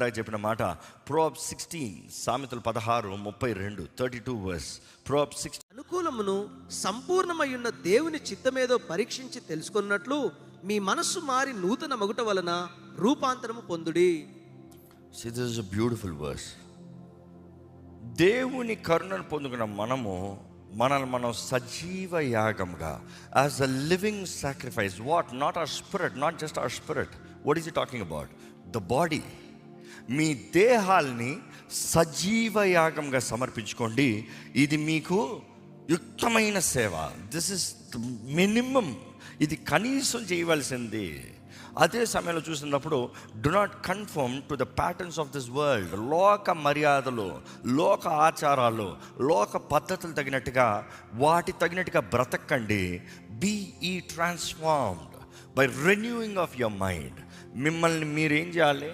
ఇందాక చెప్పిన మాట ప్రోబ్ సిక్స్టీన్ సామెతలు పదహారు ముప్పై రెండు థర్టీ టూ వర్స్. ప్రోబ్ సిక్స్ అనుకూలమును సంపూర్ణమయ్యున్న దేవుని చిత్తమేదో పరీక్షించి తెలుసుకున్నట్లు మీ మనస్సు మారి నూతన మగుట వలన రూపాంతరము పొందుడి. దిస్ ఇస్ బ్యూటిఫుల్ వర్స్ దేవుని కరుణను పొందుకున్న మనము మనల్ని మనం సజీవ యాగంగా as a living sacrifice what not our spirit not just our spirit what is talking about the body మీ దేహాల్ని సజీవ యాగంగా సమర్పించుకోండి. ఇది మీకు యుక్తమైన సేవ. దిస్ ఇస్ మినిమం ఇది కనీసం చేయవలసింది. అదే సమయంలో చూసినప్పుడు do not conform to the patterns of this world లోక మర్యాదలు లోక ఆచారాలు లోక పద్ధతులు తగినట్టుగా వాటి తగినట్టుగా బ్రతకండి. Be ye transformed by renewing of your mind మిమ్మల్ని మీరేం చేయాలి?